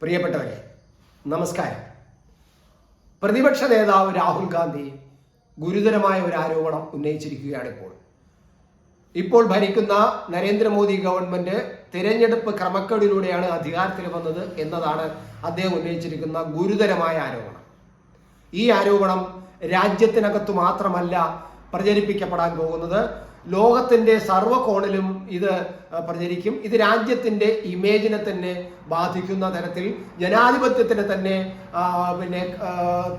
പ്രിയപ്പെട്ടവരെ നമസ്കാരം. പ്രതിപക്ഷ നേതാവ് രാഹുൽ ഗാന്ധി ഗുരുതരമായ ഒരു ആരോപണം ഉന്നയിച്ചിരിക്കുകയാണ് ഇപ്പോൾ ഇപ്പോൾ ഭരിക്കുന്ന നരേന്ദ്രമോദി ഗവൺമെന്റ് തിരഞ്ഞെടുപ്പ് ക്രമക്കേടിലൂടെയാണ് അധികാരത്തിൽ വന്നത് എന്നതാണ് അദ്ദേഹം ഉന്നയിച്ചിരിക്കുന്ന ഗുരുതരമായ ആരോപണം. ഈ ആരോപണം രാജ്യത്തിനകത്തു മാത്രമല്ല പ്രചരിപ്പിക്കപ്പെടാൻ പോകുന്നത്. ലോകത്തിന്റെ സർവകോണിലും ഇത് പ്രചരിക്കും. ഇത് രാജ്യത്തിന്റെ ഇമേജിനെ തന്നെ ബാധിക്കുന്ന തരത്തിൽ ജനാധിപത്യത്തിനെ തന്നെ പിന്നെ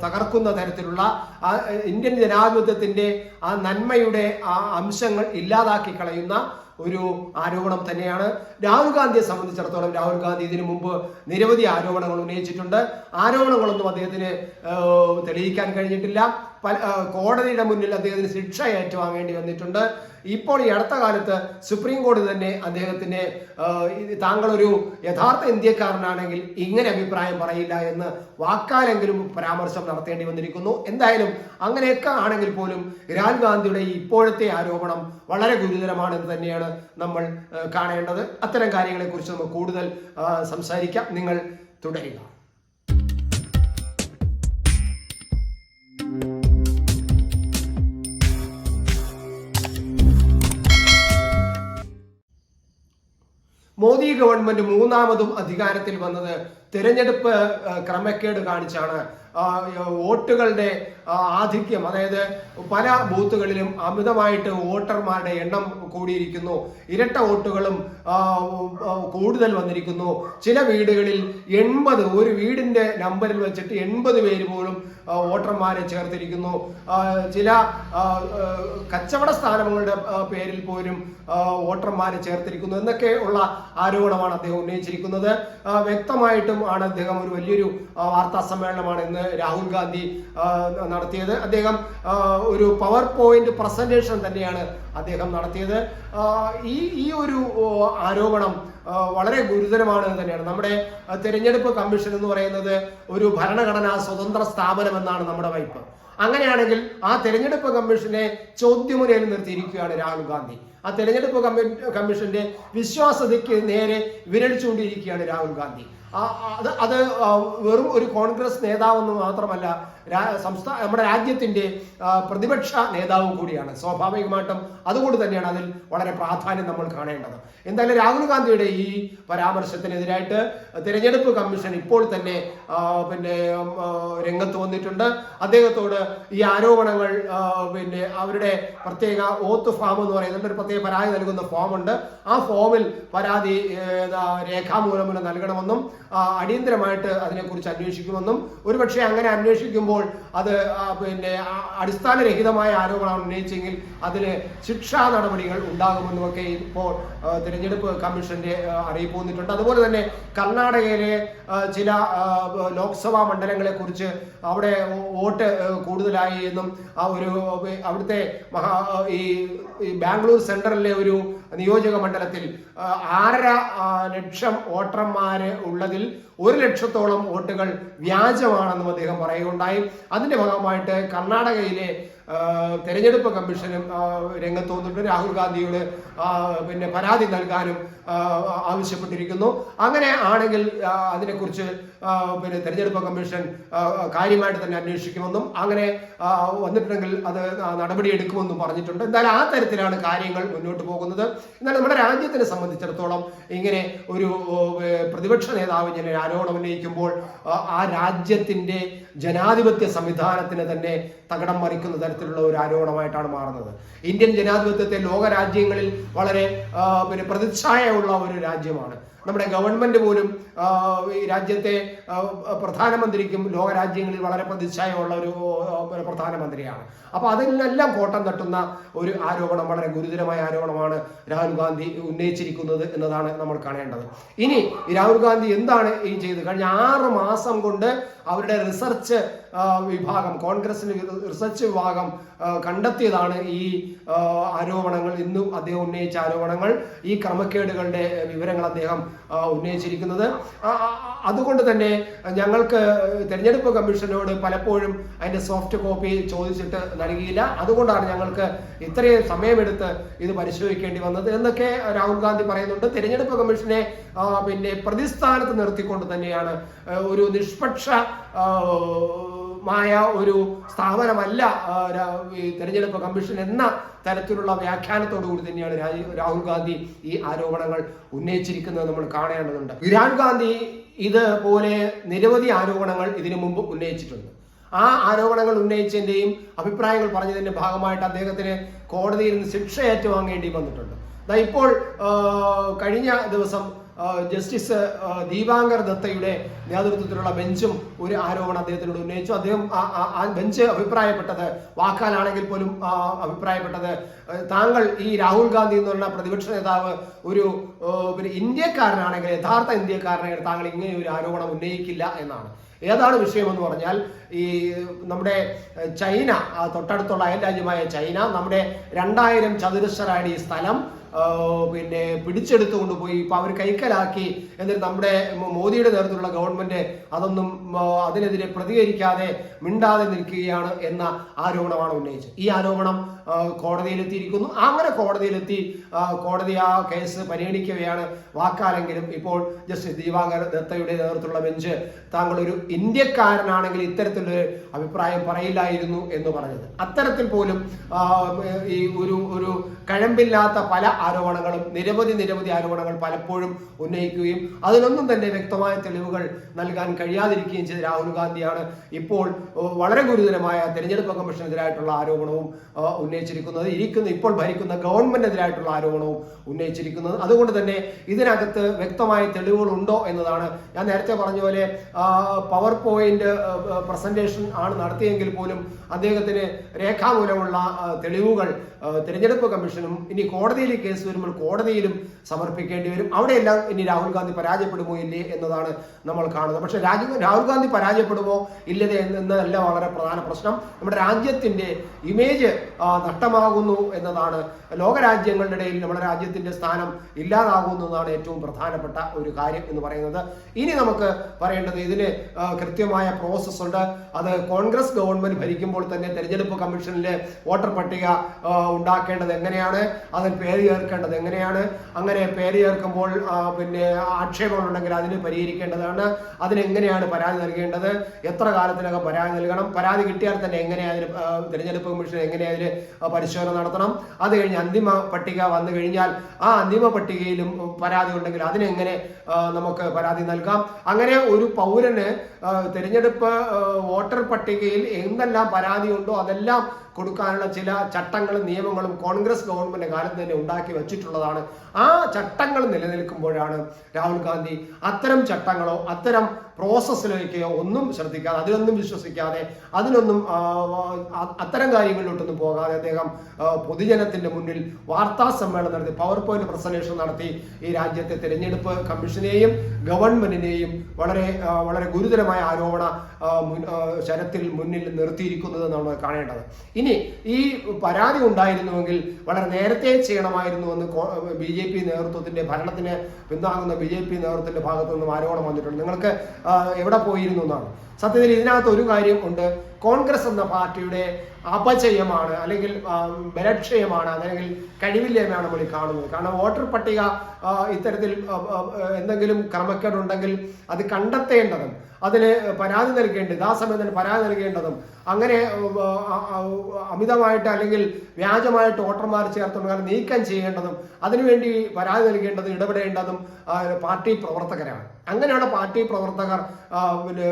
തകർക്കുന്ന തരത്തിലുള്ള ഇന്ത്യൻ ജനാധിപത്യത്തിന്റെ ആ നന്മയുടെ ആ അംശങ്ങൾ ഇല്ലാതാക്കി കളയുന്ന ഒരു ആരോപണം തന്നെയാണ്. രാഹുൽ ഗാന്ധിയെ സംബന്ധിച്ചിടത്തോളം രാഹുൽ ഗാന്ധി ഇതിനു മുമ്പ് നിരവധി ആരോപണങ്ങൾ ഉന്നയിച്ചിട്ടുണ്ട്. ആരോപണങ്ങളൊന്നും അദ്ദേഹത്തിന് തെളിയിക്കാൻ കഴിഞ്ഞിട്ടില്ല. പല കോടതിയുടെ മുന്നിൽ അദ്ദേഹത്തിന് ശിക്ഷ ഏറ്റുവാങ്ങേണ്ടി വന്നിട്ടുണ്ട്. ഇപ്പോൾ ഈ അടുത്ത കാലത്ത് സുപ്രീം കോടതി തന്നെ ഒരു താങ്കളൊരു യഥാർത്ഥ ഇന്ത്യക്കാരനാണെങ്കിൽ ഇങ്ങനെ അഭിപ്രായം പറയില്ല എന്ന് വാക്കാലെങ്കിലും പരാമർശം നടത്തേണ്ടി വന്നിരിക്കുന്നു. എന്തായാലും അങ്ങനെയൊക്കെ ആണെങ്കിൽ പോലും രാഹുൽ ഗാന്ധിയുടെ ഇപ്പോഴത്തെ ആരോപണം വളരെ ഗുരുതരമാണെന്ന് തന്നെയാണ് നമ്മൾ കാണേണ്ടത്. അത്തരം കാര്യങ്ങളെക്കുറിച്ച് നമുക്ക് കൂടുതൽ സംസാരിക്കാം. നിങ്ങൾ തുടരുക. ഗവൺമെന്റ് മൂന്നാമതും അധികാരത്തിൽ വന്നത് തിരഞ്ഞെടുപ്പ് ക്രമക്കേട് കാണിച്ചാണ്. വോട്ടുകളുടെ ആധിക്യം. അതായത് പല ബൂത്തുകളിലും അമിതമായിട്ട് വോട്ടർമാരുടെ എണ്ണം കൂടിയിരിക്കുന്നു. ഇരട്ട വോട്ടുകളും കൂടുതൽ വന്നിരിക്കുന്നു. ചില വീടുകളിൽ എൺപത് ഒരു വീടിന്റെ നമ്പറിൽ വെച്ചിട്ട് എൺപത് പേര് പോലും വോട്ടർമാരെ ചേർത്തിരിക്കുന്നു. ചില കച്ചവട സ്ഥാനങ്ങളുടെ പേരിൽ പോലും വോട്ടർമാരെ ചേർത്തിരിക്കുന്നു എന്നൊക്കെ ഉള്ള ആരോപണമാണ് അദ്ദേഹം ഉന്നയിച്ചിരിക്കുന്നത്. വ്യക്തമായിട്ടും ആണ് അദ്ദേഹം ഒരു വലിയൊരു വാർത്താ സമ്മേളനമാണ് ഇന്ന് രാഹുൽ ഗാന്ധി നടത്തിയത്. അദ്ദേഹം ഒരു പവർ പോയിന്റ് പ്രസന്റേഷൻ തന്നെയാണ് അദ്ദേഹം നടത്തിയത്. ഈ ഈ ഒരു ആരോപണം വളരെ ഗുരുതരമാണ് തന്നെയാണ്. നമ്മുടെ തെരഞ്ഞെടുപ്പ് കമ്മീഷൻ എന്ന് പറയുന്നത് ഒരു ഭരണഘടനാ സ്വതന്ത്ര സ്ഥാപനം എന്നാണ് നമ്മുടെ വൈപ്പ്. അങ്ങനെയാണെങ്കിൽ ആ തെരഞ്ഞെടുപ്പ് കമ്മീഷനെ ചോദ്യമുനയിൽ നിർത്തിയിരിക്കുകയാണ് രാഹുൽ ഗാന്ധി. ആ തെരഞ്ഞെടുപ്പ് കമ്മി- കമ്മീഷന്റെ വിശ്വാസ്യതയ്ക്ക് നേരെ വിരൽ ചൂണ്ടിയിരിക്കുകയാണ് രാഹുൽ ഗാന്ധി. അത് അത് വെറും ഒരു കോൺഗ്രസ് നേതാവെന്ന് മാത്രമല്ല സംസ്ഥാന നമ്മുടെ രാജ്യത്തിന്റെ പ്രതിപക്ഷ നേതാവും കൂടിയാണ്. സ്വാഭാവികമായിട്ടും അതുകൊണ്ട് തന്നെയാണ് അതിൽ വളരെ പ്രാധാന്യം നമ്മൾ കാണേണ്ടത്. എന്തായാലും രാഹുൽ ഗാന്ധിയുടെ ഈ പരാമർശത്തിനെതിരായിട്ട് തിരഞ്ഞെടുപ്പ് കമ്മീഷൻ ഇപ്പോൾ തന്നെ പിന്നെ രംഗത്ത് വന്നിട്ടുണ്ട്. അദ്ദേഹത്തോട് ഈ ആരോപണങ്ങൾ പിന്നെ അവരുടെ പ്രത്യേക ഓത്ത് ഫാം എന്ന് പറയുന്നത് ഒരു പ്രത്യേക പരാതി നൽകുന്ന ഫോം ഉണ്ട്. ആ ഫോമിൽ പരാതി രേഖാമൂലം നൽകണമെന്നും അടിയന്തരമായിട്ട് അതിനെക്കുറിച്ച് അന്വേഷിക്കുമെന്നും ഒരുപക്ഷെ അങ്ങനെ അന്വേഷിക്കുമ്പോൾ അത് പിന്നെ അടിസ്ഥാനരഹിതമായ ആരോപണം ഉന്നയിച്ചെങ്കിൽ അതിന് ശിക്ഷാ നടപടികൾ ഉണ്ടാകുമെന്നുമൊക്കെ ഇപ്പോൾ തിരഞ്ഞെടുപ്പ് കമ്മീഷന്റെ അറിയിപ്പ് വന്നിട്ടുണ്ട്. അതുപോലെ തന്നെ കർണാടകയിലെ ചില ലോക്സഭാ മണ്ഡലങ്ങളെ കുറിച്ച് അവിടെ വോട്ട് കൂടുതലായി എന്നും ആ ഒരു അവിടുത്തെ മഹാ ഈ ബാംഗ്ലൂർ സെൻട്രലിലെ ഒരു നിയോജക മണ്ഡലത്തിൽ ആറര ലക്ഷം വോട്ടർമാര് ഉള്ളതിൽ ഒരു ലക്ഷത്തോളം വോട്ടുകൾ വ്യാജമാണെന്നും അദ്ദേഹം പറയുകയുണ്ടായി. അതിന്റെ ഭാഗമായിട്ട് കർണാടകയിലെ തെരഞ്ഞെടുപ്പ് കമ്മീഷനും രംഗത്ത് വന്നിട്ട് രാഹുൽ ഗാന്ധിയോട് പിന്നെ പരാതി നൽകാനും ആവശ്യപ്പെട്ടിരിക്കുന്നു. അങ്ങനെ ആണെങ്കിൽ അതിനെക്കുറിച്ച് പിന്നെ തെരഞ്ഞെടുപ്പ് കമ്മീഷൻ കാര്യമായിട്ട് തന്നെ അന്വേഷിക്കുമെന്നും അങ്ങനെ വന്നിട്ടുണ്ടെങ്കിൽ അത് നടപടിയെടുക്കുമെന്നും പറഞ്ഞിട്ടുണ്ട്. എന്തായാലും ആ തരത്തിലാണ് കാര്യങ്ങൾ മുന്നോട്ട് പോകുന്നത്. എന്നാൽ നമ്മുടെ രാജ്യത്തിനെ സംബന്ധിച്ചിടത്തോളം ഇങ്ങനെ ഒരു പ്രതിപക്ഷ നേതാവ് ഇങ്ങനെ ആരോപണം ഉന്നയിക്കുമ്പോൾ ആ, രാജ്യത്തിന്റെ ജനാധിപത്യ സംവിധാനത്തിന് തന്നെ തകിടം മറിക്കുന്ന തരത്തിലുള്ള ഒരു ആരോപണമായിട്ടാണ് മാറുന്നത്. ഇന്ത്യൻ ജനാധിപത്യത്തെ ലോക രാജ്യങ്ങളിൽ വളരെ പിന്നെ പ്രതിച്ഛായയുള്ള ഒരു രാജ്യമാണ്. നമ്മുടെ ഗവൺമെന്റ് പോലും ഈ രാജ്യത്തെ പ്രധാനമന്ത്രിക്കും ലോകരാജ്യങ്ങളിൽ വളരെ പ്രതിച്ഛായമുള്ള ഒരു പ്രധാനമന്ത്രിയാണ്. അപ്പൊ അതിനെല്ലാം കോട്ടം തട്ടുന്ന ഒരു ആരോപണം വളരെ ഗുരുതരമായ ആരോപണമാണ് രാഹുൽ ഗാന്ധി ഉന്നയിച്ചിരിക്കുന്നത് എന്നതാണ് നമ്മൾ കാണേണ്ടത്. ഇനി രാഹുൽ ഗാന്ധി എന്താണ് ഈ ചെയ്തത്? കഴിഞ്ഞ ആറ് മാസം കൊണ്ട് അവരുടെ റിസർച്ച് വിഭാഗം കോൺഗ്രസിന്റെ റിസർച്ച് വിഭാഗം കണ്ടെത്തിയതാണ് ഈ ആരോപണങ്ങൾ. ഇന്നും അദ്ദേഹം ഉന്നയിച്ച ആരോപണങ്ങൾ. ഈ ക്രമക്കേടുകളുടെ വിവരങ്ങൾ അദ്ദേഹം ഉന്നയിച്ചിരിക്കുന്നത്. അതുകൊണ്ട് തന്നെ ഞങ്ങൾക്ക് തെരഞ്ഞെടുപ്പ് കമ്മീഷനോട് പലപ്പോഴും അതിന്റെ സോഫ്റ്റ് കോപ്പി ചോദിച്ചിട്ട് നൽകിയില്ല. അതുകൊണ്ടാണ് ഞങ്ങൾക്ക് ഇത്രയും സമയമെടുത്ത് ഇത് പരിശോധിക്കേണ്ടി വന്നത് എന്നൊക്കെ രാഹുൽ ഗാന്ധി പറയുന്നുണ്ട്. തെരഞ്ഞെടുപ്പ് കമ്മീഷനെ പിന്നെ പ്രതിസ്ഥാനത്ത് നിർത്തിക്കൊണ്ട് തന്നെയാണ് ഒരു നിഷ്പക്ഷ മായ ഒരു സ്ഥാപനമല്ല തെരഞ്ഞെടുപ്പ് കമ്മീഷൻ എന്ന തരത്തിലുള്ള വ്യാഖ്യാനത്തോടു കൂടി തന്നെയാണ് രാഹുൽ ഗാന്ധി ഈ ആരോപണങ്ങൾ ഉന്നയിച്ചിരിക്കുന്നത് നമ്മൾ കാണേണ്ടതുണ്ട്. രാഹുൽ ഗാന്ധി ഇതുപോലെ നിരവധി ആരോപണങ്ങൾ ഇതിനു മുമ്പ് ഉന്നയിച്ചിട്ടുണ്ട്. ആ ആരോപണങ്ങൾ ഉന്നയിച്ചതിന്റെയും അഭിപ്രായങ്ങൾ പറഞ്ഞതിന്റെ ഭാഗമായിട്ട് അദ്ദേഹത്തിന് കോടതിയിൽ നിന്ന് ശിക്ഷ ഏറ്റുവാങ്ങേണ്ടി വന്നിട്ടുണ്ട്. ഇപ്പോൾ കഴിഞ്ഞ ദിവസം ജസ്റ്റിസ് ദീപാങ്കർ ദത്തയുടെ നേതൃത്വത്തിലുള്ള ബെഞ്ചും ഒരു ആരോപണം അദ്ദേഹത്തിനോട് ഉന്നയിച്ചു. അദ്ദേഹം ആ- ബെഞ്ച് അഭിപ്രായപ്പെട്ടത് വാക്കാലാണെങ്കിൽ പോലും അഭിപ്രായപ്പെട്ടത് താങ്കൾ ഈ രാഹുൽ ഗാന്ധി എന്ന് പറഞ്ഞ പ്രതിപക്ഷ നേതാവ് ഒരു പിന്നെ ഇന്ത്യക്കാരനാണെങ്കിൽ യഥാർത്ഥ ഇന്ത്യക്കാരനെ താങ്കൾ ഇങ്ങനെ ഒരു ആരോപണം ഉന്നയിക്കില്ല എന്നാണ്. ഏതാണ് വിഷയമെന്ന് പറഞ്ഞാൽ ഈ നമ്മുടെ ചൈന തൊട്ടടുത്തുള്ള അയൽ രാജ്യമായ ചൈന നമ്മുടെ രണ്ടായിരം ചതുരശ്ര അടി സ്ഥലം പിന്നെ പിടിച്ചെടുത്തു കൊണ്ടുപോയി. ഇപ്പൊ അവർ കൈക്കലാക്കി. എന്നിട്ട് നമ്മുടെ മോദിയുടെ നേതൃത്വത്തിലുള്ള ഗവൺമെന്റ് അതൊന്നും അതിനെതിരെ പ്രതികരിക്കാതെ മിണ്ടാതെ നിൽക്കുകയാണ് എന്ന ആരോപണമാണ് ഉന്നയിച്ചത്. ഈ ആരോപണം കോടതിയിലെത്തിയിരിക്കുന്നു. അങ്ങനെ കോടതിയിലെത്തി കോടതി ആ കേസ് പരിഗണിക്കുകയാണ്. വാക്കാലെങ്കിലും ഇപ്പോൾ ജസ്റ്റിസ് ദീപാങ്കർ ദത്തയുടെ നേതൃത്വത്തിലുള്ള ബെഞ്ച് താങ്കൾ ഒരു ഇന്ത്യക്കാരനാണെങ്കിൽ ഇത്തരത്തിലൊരു അഭിപ്രായം പറയില്ലായിരുന്നു എന്ന് പറഞ്ഞത്. അത്തരത്തിൽ പോലും ഈ ഒരു ഒരു കഴമ്പില്ലാത്ത പല ആരോപണങ്ങളും നിരവധി നിരവധി ആരോപണങ്ങൾ പലപ്പോഴും ഉന്നയിക്കുകയും അതിനൊന്നും തന്നെ വ്യക്തമായ തെളിവുകൾ നൽകാൻ കഴിയാതിരിക്കുകയും ചെയ്ത രാഹുൽ ഗാന്ധിയാണ് ഇപ്പോൾ വളരെ ഗുരുതരമായ തെരഞ്ഞെടുപ്പ് കമ്മീഷനെതിരായിട്ടുള്ള ആരോപണവും ഉന്നയിച്ചിരിക്കുന്നത് ഇരിക്കുന്ന ഇപ്പോൾ ഭരിക്കുന്ന ഗവൺമെന്റിനെതിരായിട്ടുള്ള ആരോപണവും ഉന്നയിച്ചിരിക്കുന്നത്. അതുകൊണ്ട് തന്നെ ഇതിനകത്ത് വ്യക്തമായ തെളിവുകൾ ഉണ്ടോ എന്നതാണ് ഞാൻ നേരത്തെ പറഞ്ഞ പോലെ പവർ പോയിന്റ് പ്രസന്റേഷൻ ആണ് നടത്തിയെങ്കിൽ പോലും അദ്ദേഹത്തിന് രേഖാമൂലമുള്ള തെളിവുകൾ തിരഞ്ഞെടുപ്പ് കമ്മീഷനും ഇനി കോടതിയിൽ കേസ് വരുമ്പോൾ കോടതിയിലും സമർപ്പിക്കേണ്ടി വരും. അവിടെയെല്ലാം ഇനി രാഹുൽ ഗാന്ധി പരാജയപ്പെടുമോ ഇല്ലേ എന്നതാണ് നമ്മൾ കാണുന്നത്. പക്ഷെ രാജീവ് രാഹുൽ ഗാന്ധി പരാജയപ്പെടുമോ ഇല്ലതേ എന്നതല്ല വളരെ പ്രധാന പ്രശ്നം. നമ്മുടെ രാജ്യത്തിന്റെ ഇമേജ് നഷ്ടമാകുന്നു എന്നതാണ് ലോകരാജ്യങ്ങളുടെ ഇടയിൽ നമ്മുടെ രാജ്യത്തിന്റെ സ്ഥാനം ഇല്ലാതാകുന്നു എന്നതാണ് ഏറ്റവും പ്രധാനപ്പെട്ട ഒരു കാര്യം എന്ന് പറയുന്നത്. ഇനി നമുക്ക് പറയേണ്ടത് ഇതിന് കൃത്യമായ പ്രോസസ് ഉണ്ട്. അത് കോൺഗ്രസ് ഗവൺമെന്റ് ഭരിക്കുമ്പോൾ തന്നെ തെരഞ്ഞെടുപ്പ് കമ്മീഷനിലെ വോട്ടർ പട്ടിക ഉണ്ടാക്കേണ്ടത് എങ്ങനെയാണ്? അതിൽ പേര് ചേർക്കേണ്ടത് എങ്ങനെയാണ്? അങ്ങനെ പേര് ചേർക്കുമ്പോൾ പിന്നെ ആക്ഷേപങ്ങളുണ്ടെങ്കിൽ അതിന് പരിഹരിക്കേണ്ടതാണ്. അതിനെങ്ങനെയാണ് പരാതി നൽകേണ്ടത്? എത്ര കാലത്തിനകം പരാതി നൽകണം? പരാതി കിട്ടിയാൽ തന്നെ എങ്ങനെ അതിന് തിരഞ്ഞെടുപ്പ് കമ്മീഷൻ എങ്ങനെയാണ് അതിന് പരിശോധന നടത്തണം. അത് കഴിഞ്ഞ് അന്തിമ പട്ടിക വന്നു കഴിഞ്ഞാൽ ആ അന്തിമ പട്ടികയിലും പരാതി ഉണ്ടെങ്കിൽ അതിനെങ്ങനെ നമുക്ക് പരാതി നൽകാം. അങ്ങനെ ഒരു പൗരന് തിരഞ്ഞെടുപ്പ് വോട്ടർ പട്ടികയിൽ എന്തെല്ലാം പരാതി ഉണ്ടോ അതെല്ലാം കൊടുക്കാനുള്ള ചില ചട്ടങ്ങളും നിയമങ്ങളും കോൺഗ്രസ് ഗവൺമെന്റ് കാലത്ത് തന്നെ ഉണ്ടാക്കി വെച്ചിട്ടുള്ളതാണ്. ആ ചട്ടങ്ങൾ നിലനിൽക്കുമ്പോഴാണ് രാഹുൽ ഗാന്ധി അത്തരം ചട്ടങ്ങളോ അത്തരം പ്രോസസ്സിലേക്കോ ഒന്നും ശ്രദ്ധിക്കാതെ അതിനൊന്നും വിശ്വസിക്കാതെ അതിനൊന്നും അത്തരം കാര്യങ്ങളിലോട്ടൊന്നും പോകാതെ അദ്ദേഹം പൊതുജനത്തിന്റെ മുന്നിൽ വാർത്താ സമ്മേളനം നടത്തി പവർ പോയിന്റ് പ്രസന്റേഷൻ നടത്തി ഈ രാജ്യത്തെ തെരഞ്ഞെടുപ്പ് കമ്മീഷനെയും ഗവൺമെന്റിനെയും വളരെ വളരെ ഗുരുതരമായ ആരോപണ ശരത്തിൽ മുന്നിൽ നിർത്തിയിരിക്കുന്നത് നമ്മൾ കാണേണ്ടത്. ഇനി ഈ പരാതി ഉണ്ടായിരുന്നുവെങ്കിൽ വളരെ നേരത്തെ ചെയ്യണമായിരുന്നു എന്ന് ബി ജെ പി നേതൃത്വത്തിന്റെ ഭരണത്തിന് പിന്താങ്ങുന്ന ബി ജെ പി നേതൃത്വത്തിന്റെ ഭാഗത്തു നിന്നും ആരോപണം വന്നിട്ടുണ്ട്. നിങ്ങൾക്ക് എവിടെ പോയിരുന്നു എന്നാണ്. സത്യത്തിൽ ഇതിനകത്ത് ഒരു കാര്യം ഉണ്ട്. കോൺഗ്രസ് എന്ന പാർട്ടിയുടെ അപചയമാണ് അല്ലെങ്കിൽ ബലക്ഷയമാണ് അല്ലെങ്കിൽ കഴിവില്ലായ്മയാണ് നമ്മൾ കാണുന്നത്. കാരണം വോട്ടർ പട്ടിക ഇത്തരത്തിൽ എന്തെങ്കിലും ക്രമക്കേടുണ്ടെങ്കിൽ അത് കണ്ടെത്തേണ്ടതും അതിന് പരാതി നൽകേണ്ടത് ആ സമയത്തിന് പരാതി നൽകേണ്ടതും അങ്ങനെ അമിതമായിട്ട് അല്ലെങ്കിൽ വ്യാജമായിട്ട് വോട്ടർമാർ ചേർത്തുണ്ടെങ്കിൽ നീക്കം ചെയ്യേണ്ടതും അതിനുവേണ്ടി പരാതി നൽകേണ്ടതും ഇടപെടേണ്ടതും പാർട്ടി പ്രവർത്തകരാണ്. അങ്ങനെയുള്ള പാർട്ടി പ്രവർത്തകർ പിന്നെ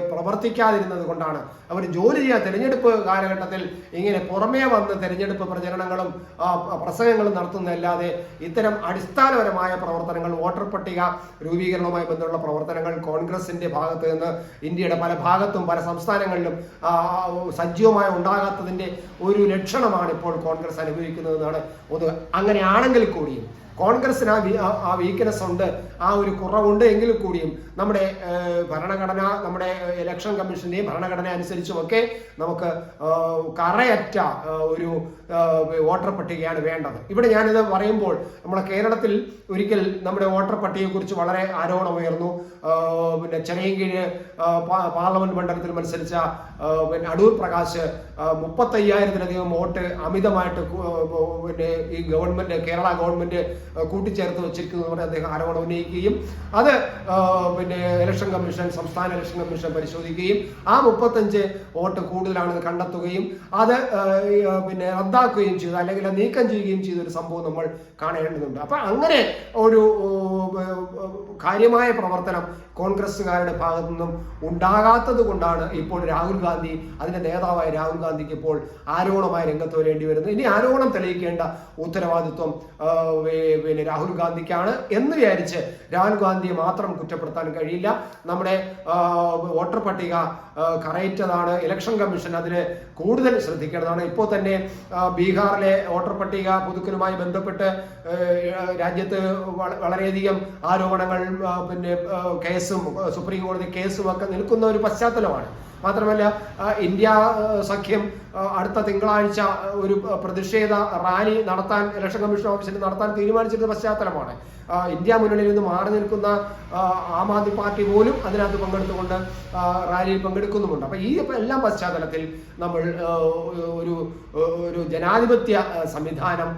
പ്രവർത്തിക്കാതിരുന്നത് കൊണ്ടാണ് അവർ ജോലി ചെയ്യാൻ തെരഞ്ഞെടുപ്പ് കാലഘട്ടത്തിൽ ഇങ്ങനെ പുറമേ വന്ന് തെരഞ്ഞെടുപ്പ് പ്രചരണങ്ങളും പ്രസംഗങ്ങളും നടത്തുന്നതല്ലാതെ ഇത്തരം അടിസ്ഥാനപരമായ പ്രവർത്തനങ്ങൾ വോട്ടർ പട്ടിക രൂപീകരണവുമായി ബന്ധമുള്ള പ്രവർത്തനങ്ങൾ കോൺഗ്രസിന്റെ ഭാഗത്ത് നിന്ന് ഇന്ത്യയുടെ പല ഭാഗത്തും പല സംസ്ഥാനങ്ങളിലും സജീവമായി ഉണ്ടാകാത്തതിന്റെ ഒരു ലക്ഷണമാണ് ഇപ്പോൾ കോൺഗ്രസ് അനുഭവിക്കുന്നതെന്നാണ് ഒന്ന്. അങ്ങനെയാണെങ്കിൽ കൂടിയും കോൺഗ്രസിന് ആ ആ- വീക്ക്നെസ് ഉണ്ട് ആ ഒരു കുറവുണ്ട് എങ്കിൽ കൂടിയും നമ്മുടെ ഭരണഘടന നമ്മുടെ ഇലക്ഷൻ കമ്മീഷന്റെയും ഭരണഘടന അനുസരിച്ചുമൊക്കെ നമുക്ക് കറയറ്റ ഒരു വോട്ടർ പട്ടികയാണ് വേണ്ടത്. ഇവിടെ ഞാനിത് പറയുമ്പോൾ നമ്മുടെ കേരളത്തിൽ ഒരിക്കൽ നമ്മുടെ വോട്ടർ പട്ടികയെക്കുറിച്ച് വളരെ ആരോപണം ഉയർന്നു. പിന്നെ ചെറിയങ്കീഴ് പാർലമെന്റ് മണ്ഡലത്തിൽ മത്സരിച്ച പിന്നെ അടൂർ പ്രകാശ് മുപ്പത്തയ്യായിരത്തിലധികം വോട്ട് അമിതമായിട്ട് പിന്നെ ഈ ഗവൺമെന്റ് കേരള ഗവൺമെന്റ് കൂട്ടിച്ചേർത്ത് വെച്ചിരിക്കുന്നു പറഞ്ഞ് അദ്ദേഹം ആരോപണം ഉന്നയിക്കുകയും അത് പിന്നെ ഇലക്ഷൻ കമ്മീഷൻ സംസ്ഥാന ഇലക്ഷൻ കമ്മീഷൻ പരിശോധിക്കുകയും ആ മുപ്പത്തഞ്ച് വോട്ട് കൂടുതലാണെന്ന് കണ്ടെത്തുകയും അത് പിന്നെ റദ്ദാക്കുകയും ചെയ്തു അല്ലെങ്കിൽ നീക്കം ചെയ്യുകയും ചെയ്ത ഒരു സംഭവം നമ്മൾ കാണേണ്ടതുണ്ട്. അപ്പൊ അങ്ങനെ ഒരു കാര്യമായ പ്രവർത്തനം കോൺഗ്രസ്സുകാരുടെ ഭാഗത്തു നിന്നും ഉണ്ടാകാത്തത് കൊണ്ടാണ് ഇപ്പോൾ രാഹുൽ ഗാന്ധി അതിന്റെ നേതാവായ രാഹുൽ ഗാന്ധിക്ക് ഇപ്പോൾ ആരോപണമായി രംഗത്ത് വരേണ്ടി വരുന്നത്. ഇനി ആരോപണം തെളിയിക്കേണ്ട ഉത്തരവാദിത്വം പിന്നെ രാഹുൽ ഗാന്ധിക്കാണ് എന്ന് വിചാരിച്ച് രാഹുൽ ഗാന്ധിയെ മാത്രം കുറ്റപ്പെടുത്താൻ കഴിയില്ല. നമ്മുടെ വോട്ടർ പട്ടിക കറയറ്റതാണ്. ഇലക്ഷൻ കമ്മീഷൻ അതിന് കൂടുതൽ ശ്രദ്ധിക്കേണ്ടതാണ്. ഇപ്പോൾ തന്നെ ബീഹാറിലെ വോട്ടർ പട്ടിക പുതുക്കലുമായി ബന്ധപ്പെട്ട് രാജ്യത്ത് വളരെയധികം ആരോപണങ്ങൾ പിന്നെ കേസും സുപ്രീം കോടതി കേസും ഒക്കെ നിൽക്കുന്ന ഒരു പശ്ചാത്തലമാണ്. മാത്രമല്ല ഇന്ത്യ സഖ്യം അടുത്ത തിങ്കളാഴ്ച ഒരു പ്രതിഷേധ റാലി നടത്താൻ ഇലക്ഷൻ കമ്മീഷൻ ഓഫീസിൽ നടത്താൻ തീരുമാനിച്ചിരുന്ന പശ്ചാത്തലമാണ്. ഇന്ത്യ മുന്നണിയിൽ നിന്ന് മാറി നിൽക്കുന്ന ആം ആദ്മി പാർട്ടി പോലും അതിനകത്ത് പങ്കെടുത്തുകൊണ്ട് റാലിയിൽ പങ്കെടുക്കുന്നുമുണ്ട്. അപ്പൊ ഈ എല്ലാം പശ്ചാത്തലത്തിൽ നമ്മൾ ഒരു ഒരു ജനാധിപത്യ സംവിധാനം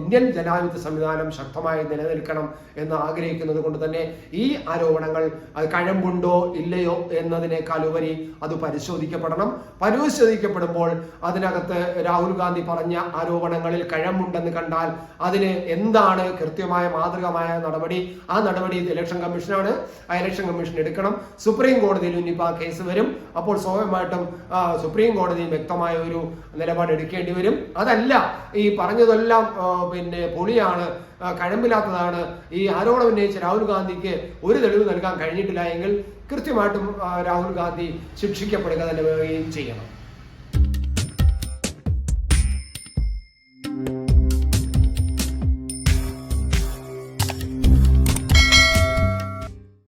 ഇന്ത്യൻ ജനാധിപത്യ സംവിധാനം ശക്തമായി നിലനിൽക്കണം എന്ന് ആഗ്രഹിക്കുന്നത് കൊണ്ട് തന്നെ ഈ ആരോപണങ്ങൾ അത് കഴമ്പുണ്ടോ ഇല്ലയോ എന്നതിനേക്കാൾ ഉപരി അത് പരിശോധിക്കപ്പെടണം. പരിശോധിക്കപ്പെടുമ്പോൾ അതിനകത്ത് രാഹുൽ ഗാന്ധി പറഞ്ഞ ആരോപണങ്ങളിൽ കഴമുണ്ടെന്ന് കണ്ടാൽ അതിന് എന്താണ് കൃത്യമായ മാതൃകമായ നടപടി? ആ നടപടി ഇലക്ഷൻ കമ്മീഷനാണ്. ആ ഇലക്ഷൻ കമ്മീഷൻ എടുക്കണം. സുപ്രീം കോടതിയിൽ ഇനിയിപ്പോൾ ആ കേസ് വരും. അപ്പോൾ സ്വാഭാവികമായിട്ടും സുപ്രീം കോടതിയും വ്യക്തമായ ഒരു നിലപാട് എടുക്കേണ്ടി വരും. അതല്ല ഈ പറഞ്ഞതെല്ലാം പിന്നെ പൊളിയാണ് കഴമ്പില്ലാത്തതാണ്. ഈ ആരോപണം ഉന്നയിച്ച രാഹുൽ ഗാന്ധിക്ക് ഒരു തെളിവ് നൽകാൻ കഴിഞ്ഞിട്ടില്ല എങ്കിൽ കൃത്യമായിട്ടും രാഹുൽ ഗാന്ധി ശിക്ഷിക്കപ്പെടുക തന്നെ ചെയ്യണം.